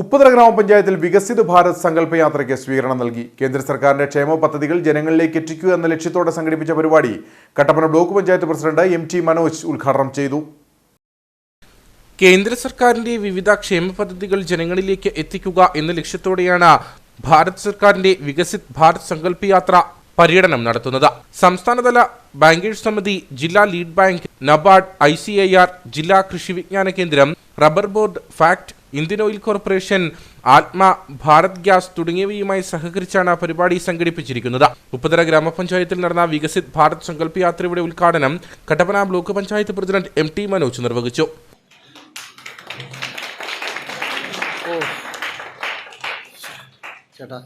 ഉപ്പുതറ ഗ്രാമപഞ്ചായത്തിൽ വികസിത ഭാരത് സങ്കല്പ യാത്രയ്ക്ക് സ്വീകരണം നൽകി. കേന്ദ്ര സർക്കാരിന്റെ ക്ഷേമ പദ്ധതികൾ ജനങ്ങളിലേക്ക് എത്തിക്കുക എന്ന ലക്ഷ്യത്തോടെ സംഘടിപ്പിച്ച പരിപാടി Kattappana block panchayat president M T Manoj ഉദ്ഘാടനം ചെയ്തു. കേന്ദ്ര സർക്കാരിന്റെ വിവിധ ക്ഷേമ പദ്ധതികൾ ജനങ്ങളിലേക്ക് എത്തിക്കുക എന്ന ലക്ഷ്യത്തോടെയാണ് ഭാരത് സർക്കാരിന്റെ വികസിത് ഭാരത് സങ്കല്പ യാത്ര പര്യടനം നടത്തുന്നത്. സംസ്ഥാനതല ബാങ്കേഴ്സ് സമിതി ജില്ലാ ലീഡ് ബാങ്ക് നബാർഡ് ഐ ജില്ലാ കൃഷി വിജ്ഞാന കേന്ദ്രം rubber board FACT Indian oil corporation ATMA Bharat gas തുടങ്ങിയവയുമായി സഹകരിച്ചാണ് പരിപാടി സംഘടിപ്പിച്ചിരിക്കുന്നത്. ഉപ്പതര ഗ്രാമപഞ്ചായത്തിൽ നടന്ന വികസിത് ഭാരത് സങ്കല്പ യാത്രയുടെ ഉദ്ഘാടനം Kattappana block panchayat president M T Manoj നിർവഹിച്ചു. ചേട്ടാ.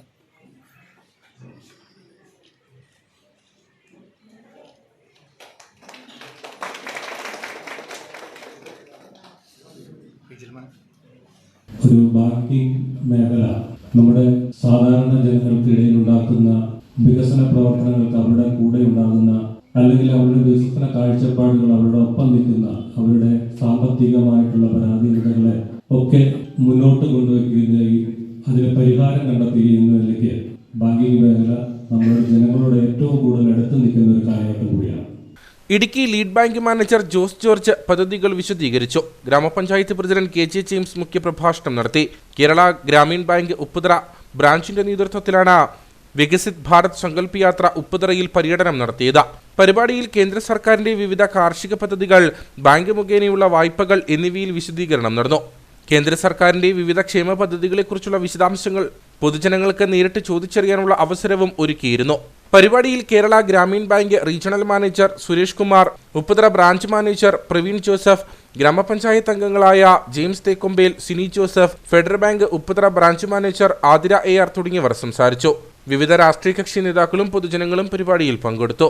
ഒരു ബാങ്കിങ് മേഖല. നമ്മുടെ സാധാരണ ജനങ്ങൾക്കിടയിൽ ഉണ്ടാക്കുന്ന വികസന പ്രവർത്തനങ്ങൾക്ക് അവരുടെ കൂടെ ഉണ്ടാകുന്ന അല്ലെങ്കിൽ അവരുടെ വികസന കാഴ്ചപ്പാടുകൾ അവരുടെ ഒപ്പം നിൽക്കുന്ന അവരുടെ സാമ്പത്തികമായിട്ടുള്ള പരാധീനതകളെ ഒക്കെ മുന്നോട്ട് കൊണ്ടുവയ്ക്കുകയും അതിന് പരിഹാരം കണ്ടെത്തുകയും എന്നതിലേക്ക് ബാങ്കിങ് മേഖല നമ്മുടെ ജനങ്ങളോട് ഏറ്റവും കൂടുതൽ അടുത്ത് നിൽക്കുന്ന ഒരു കാലഘട്ടം കൂടിയാണ്. Idukki lead bank manager Jose George പദ്ധതികൾ വിശദീകരിച്ചു. ഗ്രാമപഞ്ചായത്ത് പ്രസിഡന്റ് കെ ജെ ജെയിംസ് മുഖ്യപ്രഭാഷണം നടത്തി. കേരള ഗ്രാമീൺ ബാങ്ക് ഉപ്പുതറ ബ്രാഞ്ചിന്റെ നേതൃത്വത്തിലാണ് വികസിത് ഭാരത് സങ്കല്പ യാത്ര ഉപ്പുതറയിൽ പര്യടനം നടത്തിയത്. പരിപാടിയിൽ കേന്ദ്ര സർക്കാരിന്റെ വിവിധ കാർഷിക പദ്ധതികൾ ബാങ്ക് മുഖേനയുള്ള വായ്പകൾ എന്നിവയിൽ വിശദീകരണം നടന്നു. കേന്ദ്ര സർക്കാരിന്റെ വിവിധ ക്ഷേമ പദ്ധതികളെക്കുറിച്ചുള്ള വിശദാംശങ്ങൾ പൊതുജനങ്ങൾക്ക് നേരിട്ട് ചോദിച്ചറിയാനുള്ള അവസരവും ഒരുക്കിയിരുന്നു. പരിപാടിയിൽ Kerala Gramin Bank regional manager Suresh Kumar Upputhara branch manager Praveen Joseph ഗ്രാമപഞ്ചായത്ത് അംഗങ്ങളായ James Thekkompel Sini Joseph Federal Bank Upputhara branch manager Athira A R തുടങ്ങിയവർ സംസാരിച്ചു. വിവിധ രാഷ്ട്രീയ കക്ഷി നേതാക്കളും പൊതുജനങ്ങളും പരിപാടിയിൽ പങ്കെടുത്തു.